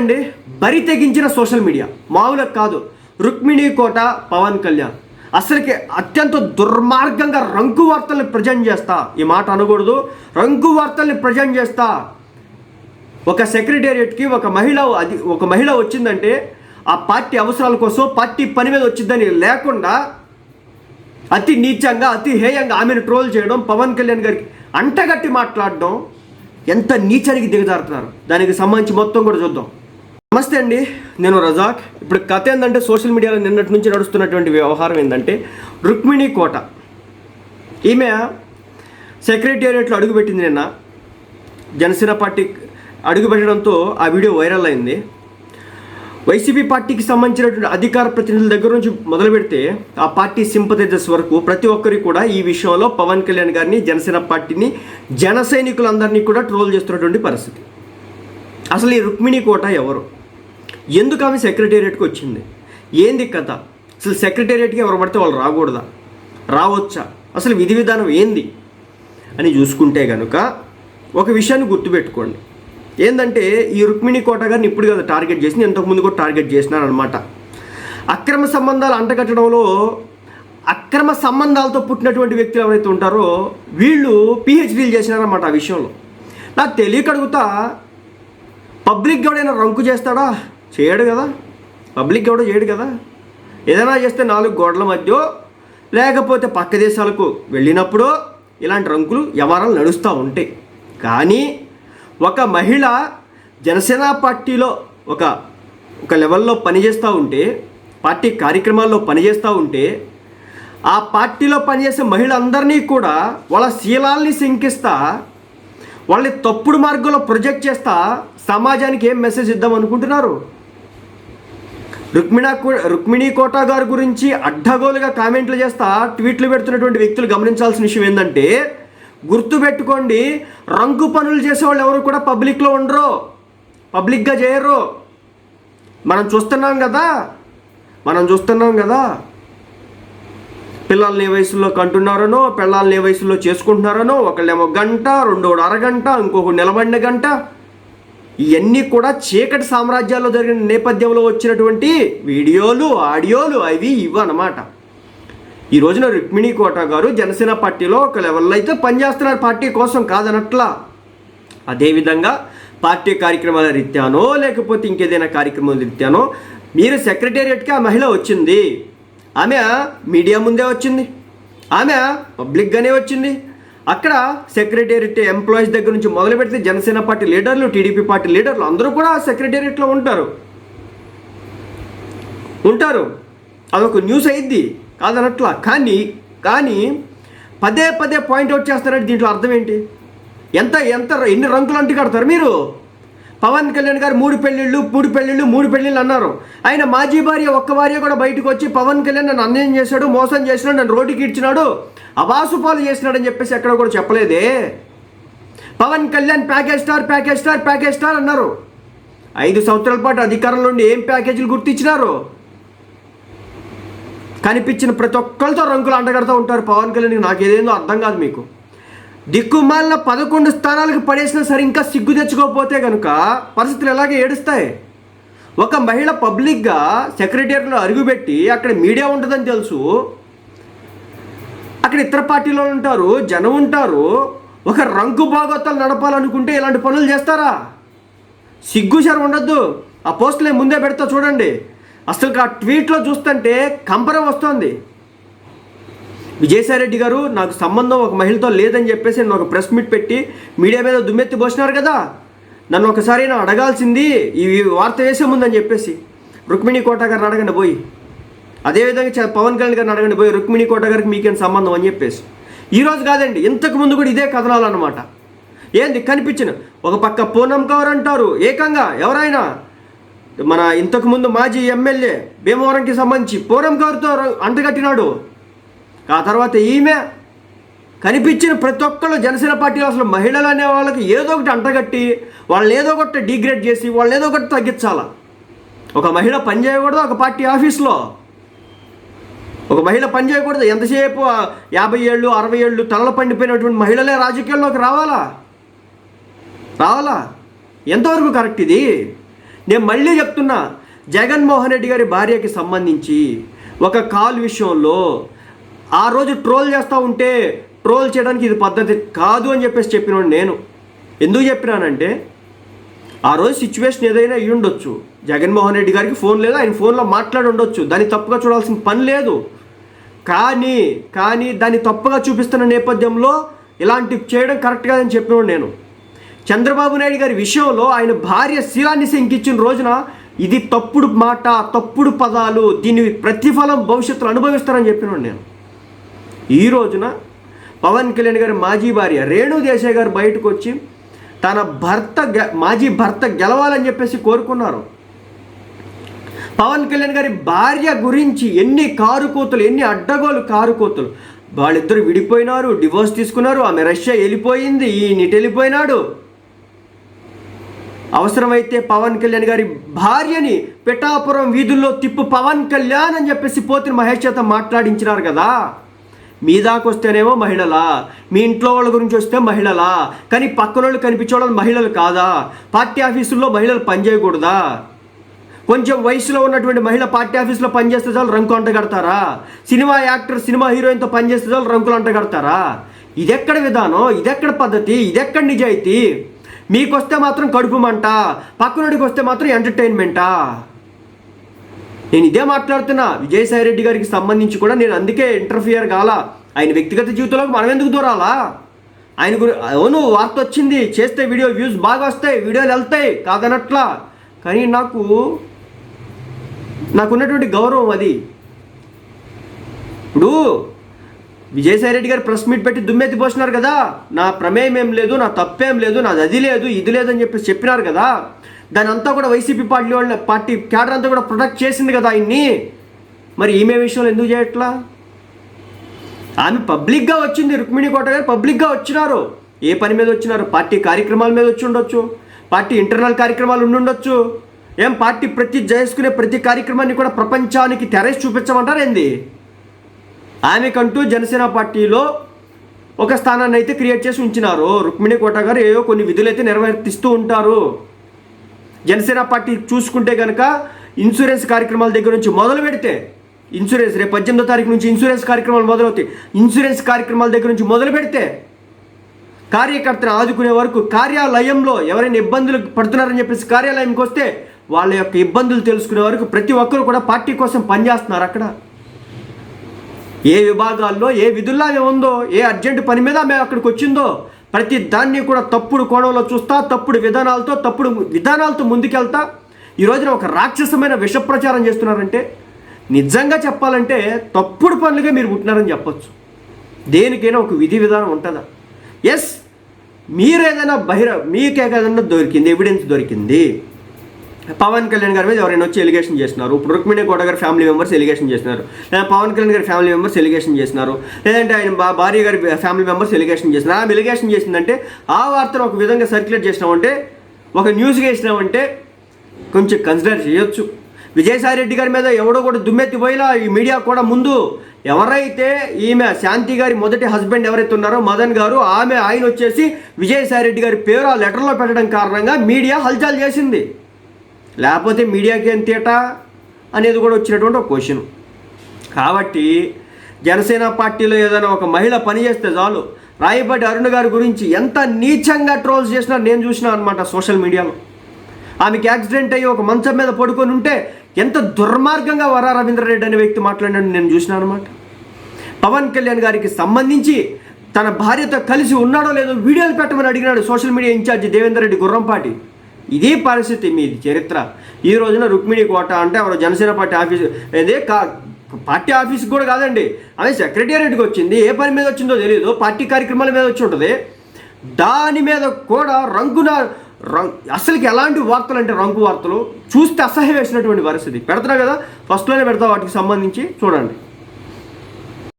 అండి బరి తెగించిన social media. మామూలుగా కాదు. రుక్మిణి కోట పవన్ కళ్యాణ్. అసలుకి అత్యంత దుర్మార్గంగా రంకు వార్తల్ని ప్రజెంట్ చేస్తా. ఈ మాట అనకూడదు. రంకు వార్తల్ని ప్రజెంట్ చేస్తా. ఒక సెక్రటేరియట్కి ఒక మహిళ అది ఒక మహిళ వచ్చిందంటే ఆ పార్టీ అవసరాల కోసం పార్టీ పని మీద వచ్చిందని లేకుండా అతి నీచంగా అతి హేయంగా ఆమెను ట్రోల్ చేయడం పవన్ కళ్యాణ్ గారికి అంటగట్టి మాట్లాడడం ఎంత నీచానికి దిగజారుతున్నారు. దానికి సంబంధించి మొత్తం కూడా చూద్దాం. నమస్తే అండి నేను రజాక్. ఇప్పుడు కథ ఏంటంటే సోషల్ మీడియాలో నిన్నటి నుంచి నడుస్తున్నటువంటి వ్యవహారం ఏంటంటే రుక్మిణి కోట. ఈమె సెక్రటేరియట్లో అడుగుపెట్టింది నిన్న. జనసేన పార్టీ అడుగుపెట్టడంతో ఆ వీడియో వైరల్ అయింది. వైసీపీ పార్టీకి సంబంధించినటువంటి అధికార ప్రతినిధుల దగ్గర నుంచి మొదలు పెడితే ఆ పార్టీ సింపథైజర్స్ వరకు ప్రతి ఒక్కరి కూడా ఈ విషయంలో పవన్ కళ్యాణ్ గారిని జనసేన పార్టీని జన సైనికులందరినీ కూడా ట్రోల్ చేస్తున్నటువంటి పరిస్థితి. అసలు ఈ రుక్మిణి కోట ఎవరు? ఎందుకు ఆమె సెక్రటేరియట్కి వచ్చింది? ఏంది కథ? అసలు సెక్రటేరియట్కి ఎవరు పడితే వాళ్ళు రాకూడదా? రావచ్చా? అసలు విధి విధానం ఏంది? అని చూసుకుంటే కనుక ఒక విషయాన్ని గుర్తుపెట్టుకోండి. ఏంటంటే ఈ రుక్మిణి కోట గారిని ఇప్పుడు కదా టార్గెట్ చేసింది ఇంతకుముందు కూడా టార్గెట్ చేసినారు అనమాట అక్రమ సంబంధాలు అంటగట్టడంలో అక్రమ సంబంధాలతో పుట్టినటువంటి వ్యక్తులు ఎవరైతే ఉంటారో వీళ్ళు పిహెచ్డీలు చేసినారన్నమాట ఆ విషయంలో. నాకు తెలియక అడుగుతా పబ్లిక్ ఎవడైనా రంకు చేస్తాడా? చేయడు కదా. పబ్లిక్ ఎవడో చేయడు కదా. ఏదైనా చేస్తే నాలుగు గోడల మధ్య లేకపోతే పక్క దేశాలకు వెళ్ళినప్పుడు ఇలాంటి రంకులు వ్యవహారాలు నడుస్తూ ఉంటాయి. కానీ ఒక మహిళ జనసేన పార్టీలో ఒక ఒక లెవెల్లో పనిచేస్తూ ఉంటే పార్టీ కార్యక్రమాల్లో పనిచేస్తూ ఉంటే ఆ పార్టీలో పనిచేసే మహిళలందరినీ కూడా వాళ్ళ శీలాల్ని శంకిస్తా వాళ్ళని తప్పుడు మార్గంలో ప్రొజెక్ట్ చేస్తా సమాజానికి ఏం మెసేజ్ ఇద్దాం అనుకుంటున్నారు? రుక్మిణా రుక్మిణి కోట గారి గురించి అడ్డగోలుగా కామెంట్లు చేస్తా ట్వీట్లు పెడుతున్నటువంటి వ్యక్తులు గమనించాల్సిన విషయం ఏంటంటే గుర్తుపెట్టుకోండి రంకు పనులు చేసేవాళ్ళు ఎవరు కూడా పబ్లిక్లో ఉండరు. పబ్లిక్గా చేయరు. మనం చూస్తున్నాం కదా మనం చూస్తున్నాం కదా. పిల్లల్ని ఏ వయసులో కంటున్నారనో పిల్లల్ని ఏ వయసులో చేసుకుంటున్నారనో ఒకళ్ళేమో గంట రెండోడు అరగంట ఇంకొకటి నిలబడిన గంట ఇవన్నీ కూడా చీకటి సామ్రాజ్యాల్లో జరిగిన నేపథ్యంలో వచ్చినటువంటి వీడియోలు ఆడియోలు అవి ఇవి అన్నమాట. ఈ రోజున రుక్మిణి కోట గారు జనసేన పార్టీలో ఒక లెవెల్లో అయితే పనిచేస్తున్నారు పార్టీ కోసం కాదనట్లా. అదేవిధంగా పార్టీ కార్యక్రమాల రీత్యానో లేకపోతే ఇంకేదైనా కార్యక్రమాల రీత్యానో మీరు సెక్రటేరియట్కి ఆ మహిళ వచ్చింది. ఆమె మీడియా ముందే వచ్చింది. ఆమె పబ్లిక్గానే వచ్చింది. అక్కడ సెక్రటేరియట్ ఎంప్లాయీస్ దగ్గర నుంచి మొదలు పెడితే జనసేన పార్టీ లీడర్లు టీడీపీ పార్టీ లీడర్లు అందరూ కూడా సెక్రటేరియట్లో ఉంటారు. ఉంటారు. అదొక న్యూస్ అయింది. కాదనట్లా. కానీ కానీ పదే పదే పాయింట్అవుట్ చేస్తారంటే దీంట్లో అర్థం ఏంటి? ఎంత ఎంత ఎన్ని రంకులు అంటు కడతారు మీరు? పవన్ కళ్యాణ్ గారు మూడు పెళ్ళిళ్ళు మూడు పెళ్ళిళ్ళు మూడు పెళ్ళిళ్ళు అన్నారు. ఆయన మాజీ భార్య ఒక్క భార్య కూడా బయటకు వచ్చి పవన్ కళ్యాణ్ నన్ను అన్యాయం చేశాడు మోసం చేసినాడు నన్ను రోడ్డుకి ఇచ్చినాడు అవాసుపాలు చేసినాడని చెప్పేసి ఎక్కడ కూడా చెప్పలేదే. Pawan Kalyan package star package star package star అన్నారు. ఐదు సంవత్సరాల పాటు అధికారంలో ఉండి ఏం ప్యాకేజీలు గుర్తించినారు? కనిపించిన ప్రతి ఒక్కరితో రంగులు అంటగడుతూ ఉంటారు పవన్ కళ్యాణ్ నాకు ఏదేందో అర్థం కాదు మీకు. దిక్కుమాలిన పదకొండు స్థానాలకు పడేసినా సరే ఇంకా సిగ్గు తెచ్చుకోకపోతే కనుక పరిస్థితులు ఎలాగే ఏడుస్తాయి? ఒక మహిళ పబ్లిక్గా సెక్రటేరియట్లో అరుగుపెట్టి అక్కడ మీడియా ఉంటుందని తెలుసు. అక్కడ ఇతర పార్టీలో ఉంటారు జనం ఉంటారు. ఒక రంగు భాగోతాలు నడపాలనుకుంటే ఇలాంటి పనులు చేస్తారా? సిగ్గు సార్ ఉండొద్దు. ఆ పోస్టులే ముందే పెడతా చూడండి. అసలు ఆ ట్వీట్లో చూస్తుంటే కంపరం వస్తుంది. విజయసాయిరెడ్డి గారు నాకు సంబంధం ఒక మహిళతో లేదని చెప్పేసి నేను ఒక ప్రెస్ మీట్ పెట్టి మీడియా మీద దుమ్మెత్తి పోసినారు కదా. నన్ను ఒకసారి నేను అడగాల్సింది ఈ వార్త వేసే ముందని చెప్పేసి. రుక్మిణి కోట గారిని అడగండి పోయి. అదేవిధంగా పవన్ కళ్యాణ్ గారిని అడగండి పోయి రుక్మిణి కోట గారికి మీకేం సంబంధం అని చెప్పేసి. ఈరోజు కాదండి ఇంతకు ముందు కూడా ఇదే కథనాలు అనమాట ఏంది కనిపించిన? ఒక పక్క పూనం కవర్ అంటారు ఏకంగా ఎవరైనా? మన ఇంతకుముందు మాజీ ఎమ్మెల్యే భీమవరంకి సంబంధించి పూనం కవర్తో ర- అంటగట్టినాడు. ఆ తర్వాత ఈమె కనిపించిన ప్రతి ఒక్కళ్ళు జనసేన పార్టీలో అసలు మహిళలు అనే వాళ్ళకి ఏదో ఒకటి అంటగట్టి వాళ్ళని ఏదో ఒకటి డిగ్రేడ్ చేసి వాళ్ళని ఏదో ఒకటి తగ్గించాలా? ఒక మహిళ పని చేయకూడదు ఒక పార్టీ ఆఫీస్లో? ఒక మహిళ పని చేయకూడదు? ఎంతసేపు యాభై ఏళ్ళు అరవై ఏళ్ళు తలలు పండిపోయినటువంటి మహిళలే రాజకీయాల్లోకి రావాలా? రావాలా? ఎంతవరకు కరెక్ట్ ఇది? నేను మళ్ళీ చెప్తున్నా జగన్మోహన్ రెడ్డి గారి భార్యకి సంబంధించి ఒక కాల్ విషయంలో ఆ రోజు ట్రోల్ చేస్తూ ఉంటే ట్రోల్ చేయడానికి ఇది పద్ధతి కాదు అని చెప్పేసి చెప్పినాడు నేను. ఎందుకు చెప్పినానంటే ఆ రోజు సిచ్యువేషన్ ఏదైనా అయ్యి ఉండొచ్చు జగన్మోహన్ రెడ్డి గారికి ఫోన్ లేదు ఆయన ఫోన్లో మాట్లాడి ఉండొచ్చు. దాన్ని తప్పుగా చూడాల్సిన పని లేదు. కానీ కానీ దాన్ని తప్పుగా చూపిస్తున్న నేపథ్యంలో ఇలాంటి చేయడం కరెక్ట్ కాదని చెప్పినాడు నేను. చంద్రబాబు నాయుడు గారి విషయంలో ఆయన భార్య శీలాన్ని శంకించిన రోజున ఇది తప్పుడు మాట తప్పుడు పదాలు దీని ప్రతిఫలం భవిష్యత్తులో అనుభవిస్తారని చెప్పినాడు నేను. ఈ రోజున పవన్ కళ్యాణ్ గారి మాజీ భార్య రేణు దేశాయ్ గారు బయటకు వచ్చి తన భర్త మాజీ భర్త గెలవాలని చెప్పేసి కోరుకున్నారు. పవన్ కళ్యాణ్ గారి భార్య గురించి ఎన్ని కారు కోతులు ఎన్ని అడ్డగోలు కారు కోతులు. వాళ్ళిద్దరు విడిపోయినారు డివోర్స్ తీసుకున్నారు ఆమె రష్యా వెళ్ళిపోయింది ఈయనిటి వెళ్ళిపోయినాడు. అవసరమైతే పవన్ కళ్యాణ్ గారి భార్యని పిఠాపురం వీధుల్లో తిప్పు పవన్ కళ్యాణ్ అని చెప్పేసి పోతిన మహేష్ చేత మాట్లాడించినారు కదా. మీ దాకా వస్తేనేమో మహిళలా మీ ఇంట్లో వాళ్ళ గురించి వస్తే మహిళలా కానీ పక్కన వాళ్ళు కనిపించే వాళ్ళు మహిళలు కాదా? పార్టీ ఆఫీసుల్లో మహిళలు పనిచేయకూడదా? కొంచెం వయసులో ఉన్నటువంటి మహిళ పార్టీ ఆఫీస్లో పనిచేస్తే చాలు రంకు అంటగడతారా? సినిమా యాక్టర్ సినిమా హీరోయిన్తో పనిచేస్తే చాలు రంకులు అంటగడతారా? ఇదెక్కడ విధానం? ఇదెక్కడ పద్ధతి? ఇదెక్కడ నిజాయితీ? మీకొస్తే మాత్రం కడుపు మంట పక్కనోడికి వస్తే మాత్రం ఎంటర్టైన్మెంటా? నేను ఇదే మాట్లాడుతున్నా. విజయసాయి రెడ్డి గారికి సంబంధించి కూడా నేను అందుకే ఇంటర్ఫియర్ కాల. ఆయన వ్యక్తిగత జీవితంలోకి మనం ఎందుకు దూరాలా? ఆయన గురి అవును వార్త వచ్చింది. చేస్తే వీడియో వ్యూస్ బాగా వస్తాయి వీడియోలు వెళ్తాయి కాదనట్లా. కానీ నాకు నాకున్నటువంటి గౌరవం అది. ఇప్పుడు విజయసాయి రెడ్డి గారు ప్రెస్ మీట్ పెట్టి దుమ్మెత్తి పోసినారు కదా. నా ప్రమేయం ఏం లేదు నా తప్పేం లేదు నాది అది లేదు ఇది లేదని చెప్పి చెప్పినారు కదా. దాని అంతా కూడా వైసీపీ పార్టీ వాళ్ళ పార్టీ క్యాడర్ అంతా కూడా ప్రొటెక్ట్ చేసింది కదా ఆయన్ని. మరి ఈమె విషయంలో ఎందుకు చేయట్లా? ఆమె పబ్లిక్గా వచ్చింది రుక్మిణి కోట గారు పబ్లిక్గా వచ్చినారు. ఏ పని మీద వచ్చినారు? పార్టీ కార్యక్రమాల మీద వచ్చి ఉండొచ్చు. పార్టీ ఇంటర్నల్ కార్యక్రమాలు ఉండుండొచ్చు ఏం పార్టీ ప్రతి జయసుకునే ప్రతి కార్యక్రమాన్ని కూడా ప్రపంచానికి తెరేసి చూపించమంటారు ఏంది? ఆమెకంటూ జనసేన పార్టీలో ఒక స్థానాన్ని అయితే క్రియేట్ చేసి ఉంచినారు. రుక్మిణి కోట గారు ఏవో కొన్ని విధులు అయితే నిర్వర్తిస్తూ ఉంటారు. జనసేన పార్టీ చూసుకుంటే కనుక ఇన్సూరెన్స్ కార్యక్రమాల దగ్గర నుంచి మొదలు పెడితే ఇన్సూరెన్స్ రేపు పద్దెనిమిదో తారీఖు నుంచి ఇన్సూరెన్స్ కార్యక్రమాలు మొదలవుతాయి. ఇన్సూరెన్స్ కార్యక్రమాల దగ్గర నుంచి మొదలు పెడితే కార్యకర్తను ఆదుకునే వరకు కార్యాలయంలో ఎవరైనా ఇబ్బందులు పడుతున్నారని చెప్పేసి కార్యాలయంకి వస్తే వాళ్ళ యొక్క ఇబ్బందులు తెలుసుకునే వరకు ప్రతి ఒక్కరు కూడా పార్టీ కోసం పనిచేస్తున్నారు అక్కడ. ఏ విభాగాల్లో ఏ విధుల్లో ఆమె ఉందో ఏ అర్జెంట్ పని మీద ఆమె అక్కడికి వచ్చిందో ప్రతి దాన్ని కూడా తప్పుడు కోణంలో చూస్తా తప్పుడు విధానాలతో తప్పుడు విధానాలతో ముందుకెళ్తా. ఈ రోజున ఒక రాక్షసమైన విష ప్రచారం చేస్తున్నారంటే నిజంగా చెప్పాలంటే తప్పుడు పనులుగా మీరు పుట్టినారని చెప్పచ్చు. దేనికైనా ఒక విధి విధానం ఉంటుందా? ఎస్ మీరు ఏదైనా బహిర మీకే ఏదైనా దొరికింది ఎవిడెన్స్ దొరికింది. పవన్ కళ్యాణ్ గారి మీద ఎవరైనా వచ్చి ఎలిగేషన్ చేస్తున్నారు? ఇప్పుడు రుక్మిణి కోట గారి ఫ్యామిలీ మెంబర్స్ ఎలిగేషన్ చేస్తున్నారు. లేదా పవన్ కళ్యాణ్ గారి ఫ్యామిలీ మెంబర్స్ ఎలిగేషన్ చేస్తున్నారు. లేదంటే ఆయన బా- భార్య గారి ఫ్యామిలీ మెంబర్స్ ఎలిగేషన్ చేస్తున్నారు. ఆమె ఎలిగేషన్ చేసిందంటే ఆ వార్తను ఒక విధంగా సర్క్యులేట్ చేసినామంటే ఒక న్యూస్గా వేసినామంటే కొంచెం కన్సిడర్ చేయొచ్చు. విజయసాయి రెడ్డి గారి మీద ఎవడో కూడా దుమ్మెత్తిపోయిలా ఈ మీడియా కూడా ముందు ఎవరైతే ఈమె శాంతి గారి మొదటి హస్బెండ్ ఎవరైతే ఉన్నారో మదన్ గారు ఆమె ఆయన వచ్చేసి విజయసాయి రెడ్డి గారి పేరు ఆ లెటర్లో పెట్టడం కారణంగా మీడియా హల్చల్ చేసింది. లేకపోతే మీడియాకి గేమ్ తేటా అనేది కూడా వచ్చినటువంటి ఒక క్వశ్చన్ కాబట్టి జనసేన పార్టీలో ఏదైనా ఒక మహిళ పని చేస్తే చాలు. రాయపాటి అరుణ్ గారి గురించి ఎంత నీచంగా ట్రోల్స్ చేసినా నేను చూసినా అనమాట సోషల్ మీడియాలో ఆమెకి యాక్సిడెంట్ అయ్యి ఒక మంచం మీద పడుకొని ఉంటే ఎంత దుర్మార్గంగా వరా రవీంద్రరెడ్డి అనే వ్యక్తి మాట్లాడినాడు నేను చూసినా అనమాట పవన్ కళ్యాణ్ గారికి సంబంధించి తన భార్యతో కలిసి ఉన్నాడో లేదో వీడియోలు పెట్టమని అడిగినాడు social media incharge Devender Reddy Gurrampati. ఇదే పరిస్థితి మీది చరిత్ర. ఈ రోజున రుక్మిణి కోట అంటే ఎవరో జనసేన పార్టీ ఆఫీస్ అదే కా పార్టీ ఆఫీస్కి కూడా కాదండి. అదే సెక్రటేరియట్కి వచ్చింది. ఏ పని మీద వచ్చిందో తెలియదు పార్టీ కార్యక్రమాల మీద వచ్చి ఉంటుంది. దాని మీద కూడా రంగున రం- అసలుకి ఎలాంటి వార్తలు అంటే రంగు వార్తలు? చూస్తే అసహ్యం వేసినటువంటి పరిస్థితి. పెడతారా కదా? ఫస్ట్లోనే పెడతా వాటికి సంబంధించి. చూడండి.